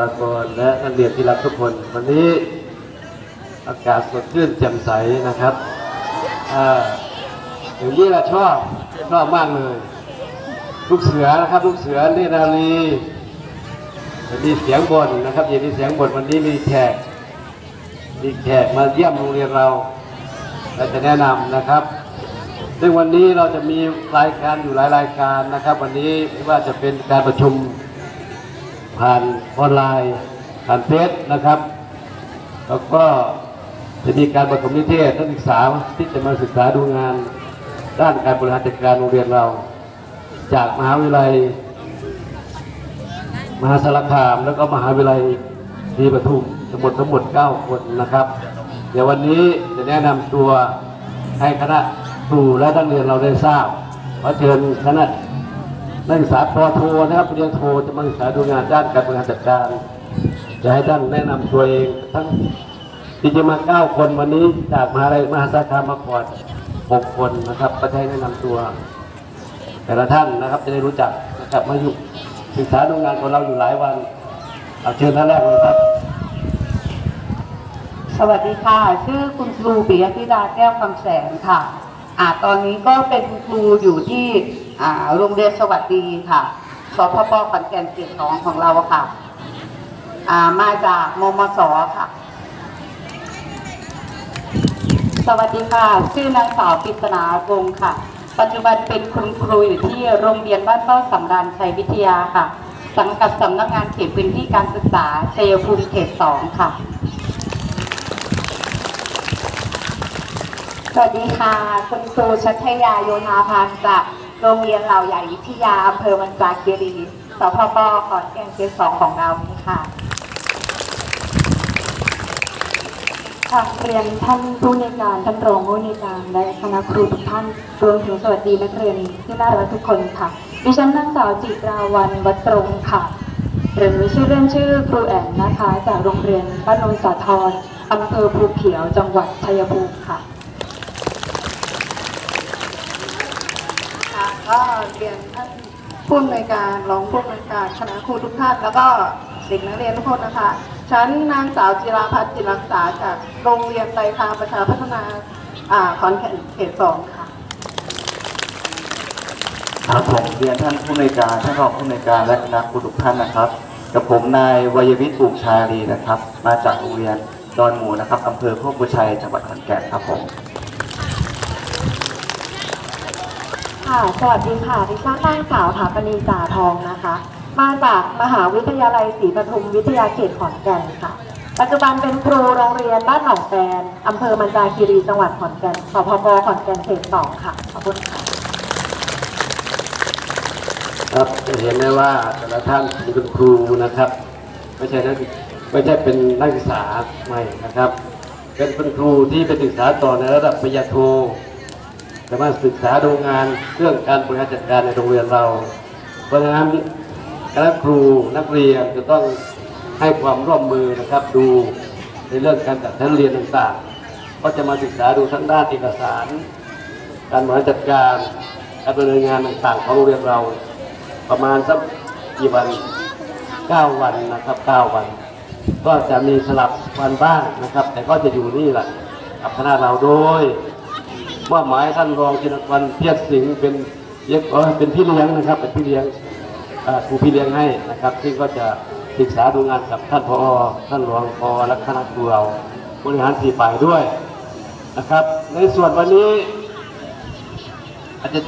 ลากรและนักเรียนที่รักทุกคน วันนี้อากาศสดชื่นแจ่มใสนะครับอ่าอย่างนี้แหละชอบชอบมากเลย ลูกเสือนะครับลูกเสือเนนารีมีเสียงบนนะครับอย่ามีเสียงบนวันนี้มีแขกมีแขกมาเยี่ยมโรงเรียนเราเราจะแนะนำนะครับซึ่งวันนี้เราจะมีรายการอยู่หลายรายการนะครับ วันนี้ไม่ว่าจะเป็นการประชุม ผ่านออนไลน์ผ่านเฟซนะครับ แล้วก็จะมีการประถมนิเทศนักศึกษาที่จะมาศึกษาดูงาน ด้านการบริหารจัดการโรงเรียนเรา จากมหาวิทยาลัย มหาสารคาม แล้วก็มหาวิทยาลัยศรีปทุมทั้งหมดทั้งหมด 9 คนนะครับ เดี๋ยววันนี้จะแนะนำตัวให้คณะครูและนักเรียนเราได้ทราบขอเชิญคณะ นักศึกษาปอโทนะครับเรียนโทจะมาศึกษาดูงานด้านการบริหารจัดการจะให้ท่านแนะนำตัวเองทั้งที่จะมาเก้าคนวันนี้จากมหาลัยมหาสารคามมาก่อนหกคนนะครับก็จะให้แนะนำตัว แต่ละท่านนะครับจะได้รู้จักนะครับมาอยู่ศึกษาดูงานของเราอยู่หลายวันเอาเชิญท่านแรกเลยครับ สวัสดีค่ะ ชื่อคุณครูปิยธิดาแก้วคำแสงค่ะอ่าตอนนี้ก็เป็นครูอยู่ที่ โรงเรียนสวัสดีค่ะสพปขอนแก่นเขตสองของเราค่ะอ่ามาจากมมสค่ะ สวัสดีค่ะ ชื่อนางสาวปิศนาวงศ์ค่ะ ปัจจุบันเป็นคุณครูอยู่ที่โรงเรียนบ้านเป้าสำราญชัยวิทยาค่ะ สังกัดสำนักงานเขตพื้นที่การศึกษาชัยภูมิเขตสองค่ะ สวัสดีค่ะ คุณครูชัชยาโยธาพันธ์จาก โรงเรียนเหล่าใหญ่วิทยาอำเภอมันจาคีรีสพปขอนแก่นเขตสองของเรานี้ค่ะค่ะเรียนท่านผู้ในการท่านรองผู้ในการและคณะครูทุกท่านรวมถึงสวัสดีนักเรียนที่น่ารักทุกคนค่ะ ดิฉันนางสาวจิตราวันวัตรงค่ะหรือชื่อเล่นชื่อครูแอนนะคะ จากโรงเรียนบ้านนนสาทรอำเภอภูเขียวจังหวัดชัยภูมิค่ะ ค่ะก็ เรียนท่านผู้อำนวยการรองผู้อำนวยการคณะครูทุกท่าน แล้วก็เด็กนักเรียนทุกคนนะคะฉันนางสาวจิราพัฒน์จิรักษาจากโรงเรียนไตรทาประชาพัฒนาอ่าขอนแก่นเขตสองค่ะครับผมเรียนท่านผู้ในวยการท่านรองผู้ในวยการและคณะครูทุกท่านนะครับกับผมนายวัยวิทย์ปลูกชาลีนะครับ มาจากโรงเรียนดอนหมูนะครับอำเภอโคกบุชัยจังหวัดขอนแก่นครับผม ค่ะ สวัสดีค่ะ ดิฉันนางสาวถาปณีจ่าทองนะคะ มาจากมหาวิทยาลัยศรีปทุมวิทยาเขตขอนแก่นค่ะ ปัจจุบันเป็นครูโรงเรียนบ้านหนองแปนอำเภอมันจาคีรีจังหวัดขอนแก่นสพปขอนแก่นเขตสองค่ะ ขอบคุณค่ะ ครับจะเห็นได้ว่าแต่ละท่านเป็นคุณครูนะครับ ไม่ใช่นักไม่ใช่เป็นนักศึกษาใหม่นะครับ เป็นคุณครูที่ไปศึกษาต่อในระดับปริญญาโท สามาศึกษาดูงานเรื่องการบริหารจัดการในโรงเรียนเรา เพราะฉะนั้นคณะครูนักเรียนจะต้องให้ความร่วมมือนะครับดูในเรื่องการจัดชั้นเรียนต่างๆ ก็จะมาศึกษาดูทั้งด้านเอกสาร การบริหารจัดการการดำเนินงานต่างๆของโรงเรียนเรา ประมาณสักกี่วัน 9 วันนะครับ 9 วัน ก็จะมีสลับวันบ้างนะครับ แต่ก็จะอยู่นี่แหละกับคณะเราโดย มอบหมายท่านรองจินวันเพียรสิงห์เป็นเรียกเออเป็นพี่เลี้ยงนะครับ เป็นพี่เลี้ยงครูพี่เลี้ยงให้นะครับ ซึ่งก็จะศึกษาดูงานกับท่านพอท่านรองพอและคณะครูเราบริหารสี่ฝ่ายด้วยนะครับ ในส่วนวันนี้อาจจะ